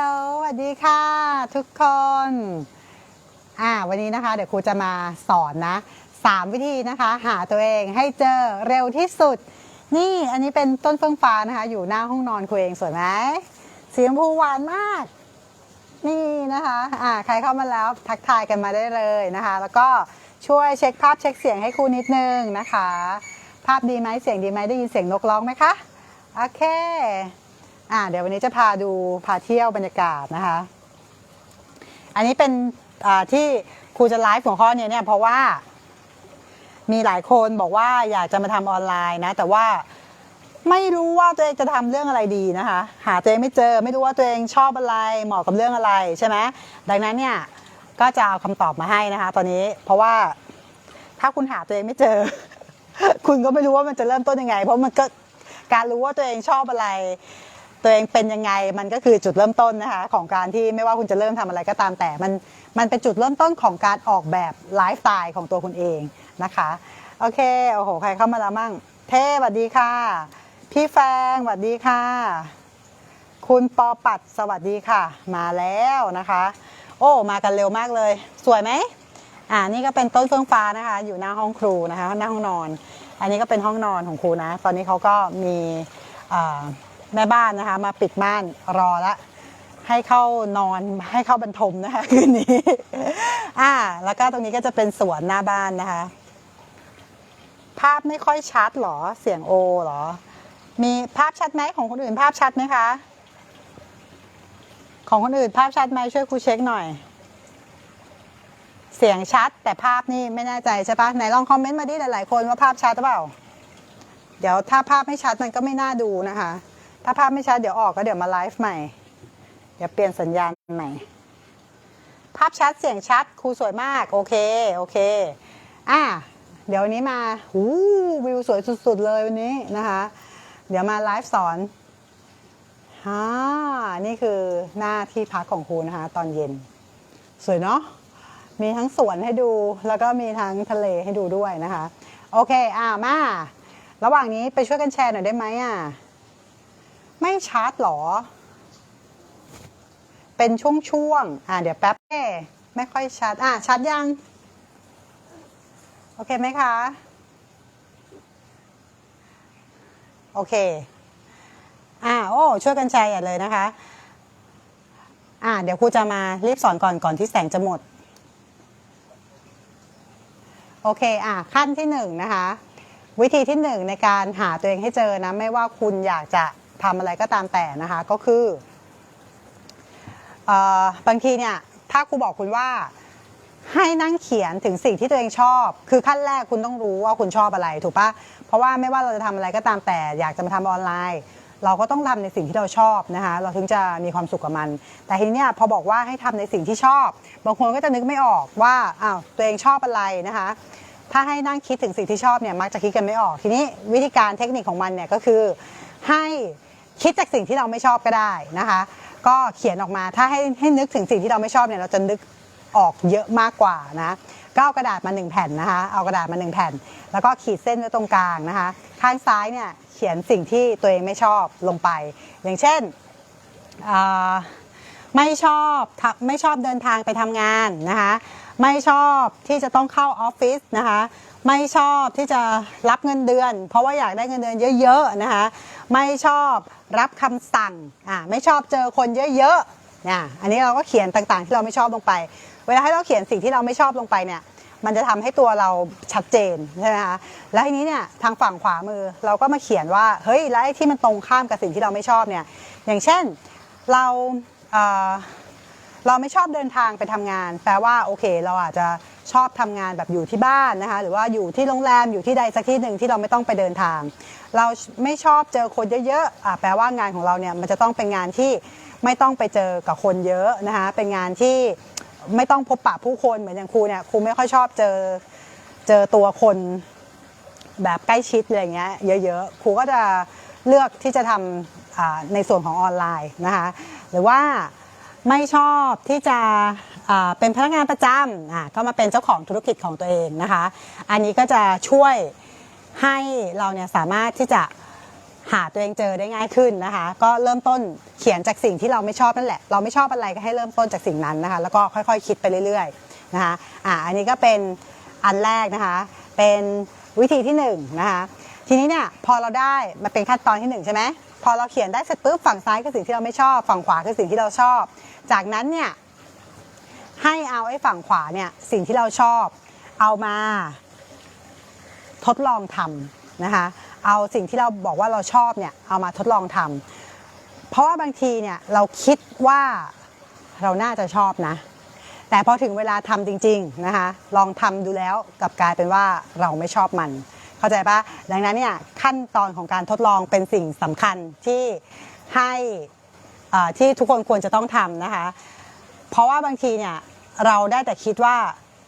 ลสวัสดีค่ะ ทุกคน อ่า วันนี้นะคะ เดี๋ยวครูจะมาสอนนะสามวิธีนะคะ หาตัวเองให้เจอเร็วที่สุด นี่อันนี้เป็นต้นเฟื่องฟ้านะคะ อยู่หน้าห้องนอนครูเองสวยไหมสีชมพูหวานมาก นี่นะคะ อ่า ใครเข้ามาแล้วทักทายกันมาได้เลยนะคะ แล้วก็ช่วยเช็คภาพเช็คเสียงให้ครูนิดนึงนะคะ ภาพดีไหมเสียงดีไหมได้ยินเสียงนกร้องไหมคะ โอเค อ่าเดี๋ยววันนี้จะพาดูพาเที่ยวบรรยากาศนะคะ อันนี้เป็นที่ครูจะไลฟ์หัวข้อเนี้เนี่ยเพราะว่า มีหลายคนบอกว่าอยากจะมาทำออนไลน์นะ แต่ว่าไม่รู้ว่าตัวเองจะทำเรื่องอะไรดีนะคะ หาตัวเองไม่เจอไม่รู้ว่าตัวเองชอบอะไรเหมาะกับเรื่องอะไรใช่ไหมดังนั้นเนี่ยก็จะเอาคำตอบมาให้นะคะ ตอนนี้เพราะว่าถ้าคุณหาตัวเองไม่เจอ คุณก็ไม่รู้ว่ามันจะเริ่มต้นยังไง เพราะมันก็การรู้ว่าตัวเองชอบอะไร ตัวเองเป็นยังไงมันก็คือจุดเริ่มต้นนะคะของการที่ไม่ว่าคุณจะเริ่มทำอะไรก็ตามแต่มันมันเป็นจุดเริ่มต้นของการออกแบบไลฟ์สไตล์ของตัวคุณเองนะคะโอเคโอ้โหใครเข้ามาแล้วมั่งเท่สวัสดีค่ะ พี่แฟงสวัสดีค่ะ คุณปอปัดสวัสดีค่ะ มาแล้วนะคะ โอ้มากันเร็วมากเลย สวยไหมอ่านี่ก็เป็นต้นเฟื่องฟ้านะคะ อยู่หน้าห้องครูนะคะหน้าห้องนอน อันนี้ก็เป็นห้องนอนของครูนะ ตอนนี้เขาก็มีอ แม่บ้านนะคะ มาปิดม่านรอละให้เข้านอนให้เข้าบรรทมนะคะคืนนี้ อ่า แล้วก็ตรงนี้ก็จะเป็นสวนหน้าบ้านนะคะ ภาพไม่ค่อยชัดหรอเสียงโอหรอ มีภาพชัดไหมของคนอื่นภาพชัดไหมคะ ของคนอื่นภาพชัดไหมช่วยครูเช็คหน่อย เสียงชัดแต่ภาพนี่ไม่แน่ใจใช่ปะไหนลองคอมเมนต์มาดิหลายๆคนว่าภาพชัดหรือเปล่า เดี๋ยวถ้าภาพไม่ชัดมันก็ไม่น่าดูนะคะ ถ้าภาพไม่ชัดเดี๋ยวออกก็เดี๋ยวมาไลฟ์ใหม่ เดี๋ยวเปลี่ยนสัญญาณใหม่ ภาพชัดเสียงชัดครูสวยมาก โอเค โอเค อะเดี๋ยววันนี้มาหูวิวสวยสุด ๆ เลยวันนี้นะคะ เดี๋ยวมาไลฟ์สอนฮ่านี่คือหน้าที่พักของครูนะคะ ตอนเย็น สวยเนาะมีทั้งสวนให้ดูแล้วก็มีทั้งทะเลให้ดูด้วยนะคะ โอเค อ่ามา ระหว่างนี้ไปช่วยกันแชร์หน่อยได้ไหมอะ ไม่ชัดหรอ เป็นช่วงๆ อ่าเดี๋ยวแป๊บเอ๊ะไม่ค่อยชัดอะชัดยัง โอเคไหมคะ โอเค อ่าโอ้ช่วยกันแชร์อย่าเลยนะคะ อ่าเดี๋ยวครูจะมารีบสอนก่อนก่อนที่แสงจะหมด โอเค อะขั้นที่หนึ่งนะคะวิธีที่หนึ่งในการหาตัวเองให้เจอนะ ไม่ว่าคุณอยากจะ ทำอะไรก็ตามแต่นะคะก็คืออบางทีเนี่ยถ้าครูบอกคุณว่าให้นั่งเขียนถึงสิ่งที่ตัวเองชอบ คือขั้นแรกคุณต้องรู้ว่าคุณชอบอะไรถูกปะเพราะว่าไม่ว่าเราจะทำอะไรก็ตามแต่อยากจะมาทำออนไลน์ เราก็ต้องทำในสิ่งที่เราชอบนะคะเราถึงจะมีความสุขกับมัน แต่ทีนี้เนี่ยพอบอกว่าให้ทำในสิ่งที่ชอบ บางคนก็จะนึกไม่ออกว่าอ้าวตัวเองชอบอะไรนะคะ ถ้าให้นั่งคิดถึงสิ่งที่ชอบเนี่ยมักจะคิดกันไม่ออก ทีนี้วิธีการเทคนิคของมันเนี่ยก็คือให้ คิดจากสิ่งที่เราไม่ชอบก็ได้นะคะ ก็เขียนออกมาถ้าให้ให้นึกถึงสิ่งที่เราไม่ชอบเนี่ยเราจะนึกออกเยอะมากกว่านะก็เอากระดาษมาหนึ่งแผ่นนะคะ เอากระดาษมาหนึ่งแผ่น แล้วก็ขีดเส้นไว้ตรงกลางนะคะ ข้างซ้ายเนี่ยเขียนสิ่งที่ตัวเองไม่ชอบลงไป อย่างเช่นไม่ชอบทำไม่ชอบเดินทางไปทำงานนะคะ ไม่ชอบที่จะต้องเข้าออฟฟิศนะคะ ไม่ชอบที่จะรับเงินเดือน เพราะว่าอยากได้เงินเดือนเยอะๆนะคะไม่ชอบรับคำสั่งอ่าไม่ชอบเจอคนเยอะๆเนี่ยอันนี้เราก็เขียนต่างๆ ที่เราไม่ชอบลงไป เวลาให้เราเขียนสิ่งที่เราไม่ชอบลงไปเนี่ยมันจะทำให้ตัวเราชัดเจนใช่ไหมคะ แล้วทีนี้เนี่ยทางฝั่งขวามือเราก็มาเขียนว่าเฮ้ยแล้วไอ้ที่มันตรงข้ามกับสิ่งที่เราไม่ชอบเนี่ยอย่างเช่นเราเอ่อ เราไม่ชอบเดินทางไปทำงาน แปลว่าโอเค เราอาจจะชอบทำงานแบบอยู่ที่บ้านนะคะ หรือว่าอยู่ที่โรงแรมอยู่ที่ใดสักที่หนึ่งที่เราไม่ต้องไปเดินทาง เราไม่ชอบเจอคนเยอะๆแปลว่างานของเราเนี่ยมันจะต้องเป็นงานที่ไม่ต้องไปเจอกับคนเยอะนะคะเป็นงานที่ไม่ต้องพบปะผู้คนเหมือนอย่างครูเนี่ยครูไม่ค่อยชอบเจอเจอตัวคนแบบใกล้ชิดอะไรเงี้ยเยอะๆครูก็จะเลือกที่จะทำในส่วนของออนไลน์นะคะหรือว่า ไม่ชอบที่จะเป็นพนักงานประจำก็มาเป็นเจ้าของธุรกิจของตัวเองนะคะ อันนี้ก็จะช่วยให้เราเนี่ยสามารถที่จะหาตัวเองเจอได้ง่ายขึ้นนะคะ ก็เริ่มต้นเขียนจากสิ่งที่เราไม่ชอบนั่นแหละ เราไม่ชอบอะไรก็ให้เริ่มต้นจากสิ่งนั้นนะคะ แล้วก็ค่อยๆคิดไปเรื่อยๆนะคะอ่าอันนี้ก็เป็นอันแรกนะคะ เป็นวิธีที่หนึ่งนะคะทีนี้เนี่ยพอเราได้มันเป็นขั้นตอนที่หนึ่งใช่ไหม พอเราเขียนได้เสร็จปุ๊บฝั่งซ้ายคือสิ่งที่เราไม่ชอบ ฝั่งขวาคือสิ่งที่เราชอบ จากนั้นเนี่ยให้เอาไอ้ฝั่งขวาเนี่ยสิ่งที่เราชอบ เอามาทดลองทำนะคะเอาสิ่งที่เราบอกว่าเราชอบเนี่ยเอามาทดลองทำเพราะว่าบางทีเนี่ยเราคิดว่าเราน่าจะชอบนะ แต่พอถึงเวลาทำจริง ๆนะคะลองทำดูแล้วกลับกลายเป็นว่าเราไม่ชอบมัน เข้าใจปะดังนั้นเนี่ยขั้นตอนของการทดลองเป็นสิ่งสำคัญที่ให้อ่าที่ทุกคนควรจะต้องทำนะคะ เพราะว่าบางทีเนี่ยเราได้แต่คิดว่า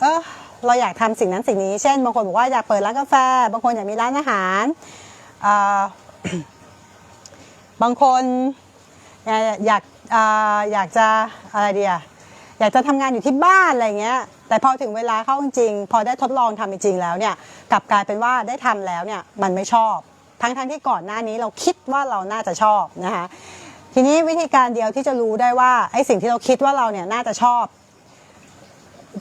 เออเราอยากทำสิ่งนั้นสิ่งนี้ เช่น บางคนบอกว่าอยากเปิดร้านกาแฟ บางคนอยากมีร้านอาหารอ่าบางคนอยากอยากอ่าอยากจะอะไรเดีย อยากจะทำงานอยู่ที่บ้านอะไรเงี้ย แต่พอถึงเวลาเข้าจริงพอได้ทดลองทำจริงแล้วเนี่ยกลับกลายเป็นว่าได้ทำแล้วเนี่ยมันไม่ชอบ ทั้งๆที่ก่อนหน้านี้เราคิดว่าเราน่าจะชอบนะคะทีนี้วิธีการเดียวที่จะรู้ได้ว่าไอ้สิ่งที่เราคิดว่าเราเนี่ยน่าจะชอบ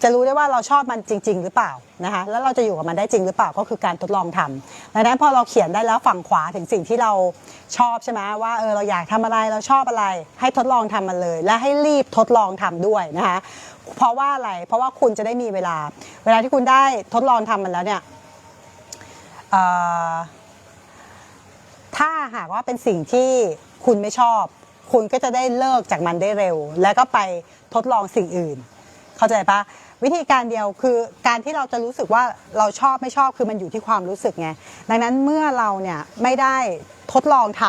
จะรู้ได้ว่าเราชอบมันจริง ๆ หรือเปล่านะคะแล้วเราจะอยู่กับมันได้จริงหรือเปล่าก็คือการทดลองทำดังนั้นพอเราเขียนได้แล้วฝั่งขวาถึงสิ่งที่เราชอบใช่ไหมว่าเออเราอยากทำอะไรเราชอบอะไร ให้ทดลองทำมันเลย และให้รีบทดลองทำด้วยนะคะเพราะว่าอะไรเพราะว่าคุณจะได้มีเวลา เวลาที่คุณได้ทดลองทำมันแล้วเนี่ยถ้าหากว่าเป็นสิ่งที่คุณไม่ชอบ คุณก็จะได้เลิกจากมันได้เร็ว แล้วก็ไปทดลองสิ่งอื่น เข้าใจปะวิธีการเดียวคือการที่เราจะรู้สึกว่าเราชอบไม่ชอบคือมันอยู่ที่ความรู้สึกไงดังนั้นเมื่อเราเนี่ยไม่ได้ทดลองท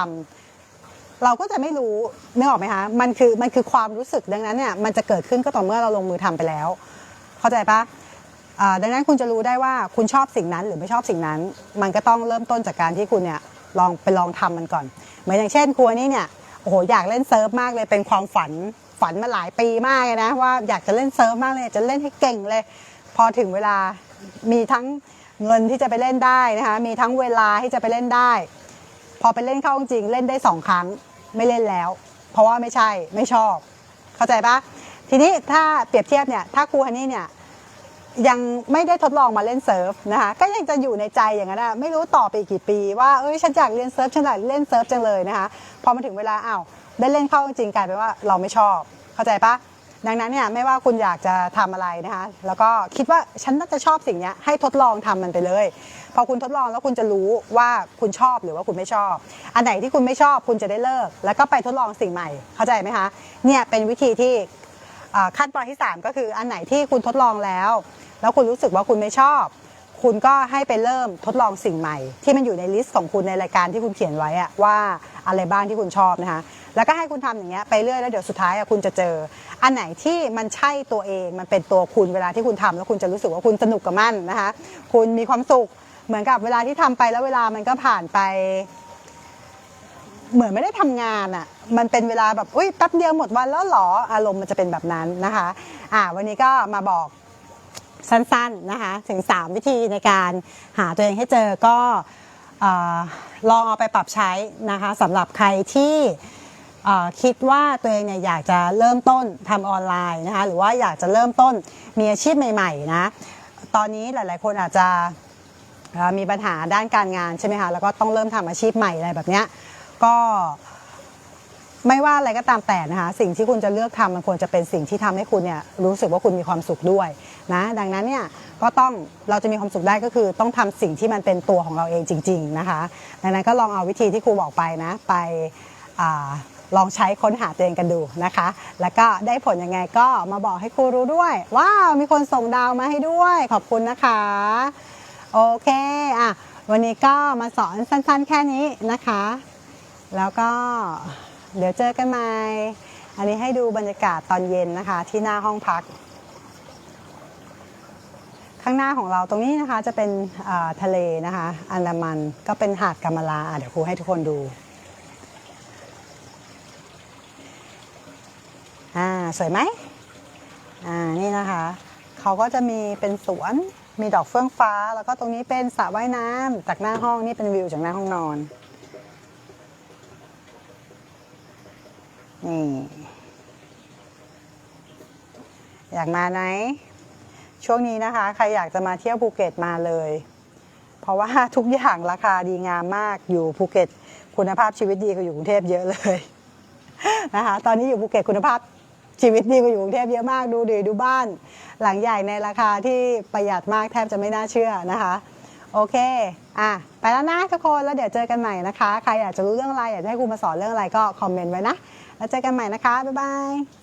ำเราก็จะไม่รู้นึกออกไหมคะมันคือมันคือความรู้สึกดังนั้นเนี่ยมันจะเกิดขึ้นก็ต่อเมื่อเราลงมือทำไปแล้ว เข้าใจปะอ่าดังนั้นคุณจะรู้ได้ว่าคุณชอบสิ่งนั้นหรือไม่ชอบสิ่งนั้น มันก็ต้องเริ่มต้นจากการที่คุณเนี่ยลองไปลองทำมันก่อน เหมือนอย่างเช่นครัวนี่เนี่ย โอ้โหอยากเล่นเซิร์ฟมากเลยเป็นความฝันฝันมาหลายปีมากเลยนะว่าอยากจะเล่นเซิร์ฟมากเลยจะเล่นให้เก่งเลย พอถึงเวลามีทั้งเงินที่จะไปเล่นได้นะคะมีทั้งเวลาที่จะไปเล่นได้ พอไปเล่นเข้าจริงเล่นได้สองครั้งไม่เล่นแล้ว เพราะว่าไม่ใช่ไม่ชอบ เข้าใจปะทีนี้ถ้าเปรียบเทียบเนี่ยถ้าครูฮันนี่เนี่ย ยังไม่ได้ทดลองมาเล่นเซิร์ฟนะคะก็ยังจะอยู่ในใจอย่างนั้นนะไม่รู้ต่อไปอีกกี่ปีว่าเอ้ยฉันอยากเรียนเซิร์ฟฉันอยากเล่นเซิร์ฟจังเลยนะคะพอมาถึงเวลาอ้าวได้เล่นเข้าจริงกลายเป็นว่าเราไม่ชอบ เข้าใจปะดังนั้นเนี่ยไม่ว่าคุณอยากจะทำอะไรนะคะแล้วก็คิดว่าฉันน่าจะชอบสิ่งนี้ให้ทดลองทำมันไปเลย พอคุณทดลองแล้วคุณจะรู้ว่าคุณชอบหรือว่าคุณไม่ชอบ อันไหนที่คุณไม่ชอบคุณจะได้เลิก แล้วก็ไปทดลองสิ่งใหม่เข้าใจไหมคะเนี่ยเป็นวิธีที่ ขั้นตอนที่ 3 ก็คืออันไหนที่คุณทดลองแล้ว แล้วคุณรู้สึกว่าคุณไม่ชอบ คุณก็ให้ไปเริ่มทดลองสิ่งใหม่ ที่มันอยู่ในลิสต์ของคุณในรายการที่คุณเขียนไว้อะว่าอะไรบ้างที่คุณชอบนะคะแล้วก็ให้คุณทำอย่างเงี้ยไปเรื่อยแล้วเดี๋ยวสุดท้ายคุณจะเจอ อันไหนที่มันใช่ตัวเองมันเป็นตัวคุณเวลาที่คุณทำแล้วคุณจะรู้สึกว่าคุณสนุกกับมันนะคะคุณมีความสุขเหมือนกับเวลาที่ทำไปแล้วเวลามันก็ผ่านไป เหมือนไม่ได้ทำงานอะมันเป็นเวลาแบบอุ้ยแป๊บเดียวหมดวันแล้วหรออารมณ์มันจะเป็นแบบนั้นนะคะอ่าวันนี้ก็มาบอกสั้นๆนะคะถึง 3 วิธีในการหาตัวเองให้เจอก็อลองเอาไปปรับใช้นะคะสำหรับใครที่คิดว่าตัวเองเนี่ยอยากจะเริ่มต้นทำออนไลน์นะคะหรือว่าอยากจะเริ่มต้นมีอาชีพใหม่ๆนะตอนนี้หลายๆคนอาจจะมีปัญหาด้านการงานใช่ไหมคะแล้วก็ต้องเริ่มทำอาชีพใหม่อะไรแบบเนี้ย ก็ไม่ว่าอะไรก็ตามแต่นะคะสิ่งที่คุณจะเลือกทำมันควรจะเป็นสิ่งที่ทำให้คุณเนี่ยรู้สึกว่าคุณมีความสุขด้วยนะดังนั้นเนี่ยก็ต้องเราจะมีความสุขได้ก็คือ ต้องทำสิ่งที่มันเป็นตัวของเราเองจริง ๆนะคะ ดังนั้นก็ลองเอาวิธีที่ครูบอกไปนะ ไปอลองใช้ค้นหาตัวเองกันดูนะคะ แล้วก็ได้ผลยังไงก็มาบอกให้ครูรู้ด้วย ว้าวมีคนส่งดาวมาให้ด้วย ขอบคุณนะคะโอเคอะวันนี้ก็มาสอนสั้นๆ แค่นี้นะคะ แล้วก็เดี๋ยวเจอกันใหม่ อันนี้ให้ดูบรรยากาศตอนเย็นนะคะที่หน้าห้องพัก ข้างหน้าของเราตรงนี้นะคะจะเป็นทะเลนะคะ อันดามันก็เป็นหาดกามาลาเดี๋ยวครูให้ทุกคนดูอ่าสวยไหมอ่านี่นะคะ เขาก็จะมีเป็นสวนมีดอกเฟื่องฟ้า แล้วก็ตรงนี้เป็นสระว่ายน้ำจากหน้าห้องนี่เป็นวิวจากหน้าห้องนอน นี่ อยากมาไหมช่วงนี้นะคะ ใครอยากจะมาเที่ยวภูเก็ตมาเลย เพราะว่าทุกอย่างราคาดีงามมากอยู่ภูเก็ต คุณภาพชีวิตดีกว่าอยู่กรุงเทพเยอะเลยนะคะ ตอนนี้อยู่ภูเก็ตคุณภาพชีวิตดีกว่าอยู่กรุงเทพเยอะมากดูดิดูบ้าน หลังใหญ่ในราคาที่ประหยัดมากแทบจะไม่น่าเชื่อนะคะ โอเค อะ ไปแล้วนะทุกคน แล้วเดี๋ยวเจอกันใหม่นะคะ ใครอยากจะรู้เรื่องอะไร อยากให้ครูมาสอนเรื่องอะไรก็คอมเมนต์ไว้นะ แล้วเจอกันใหม่นะคะ บ๊ายบาย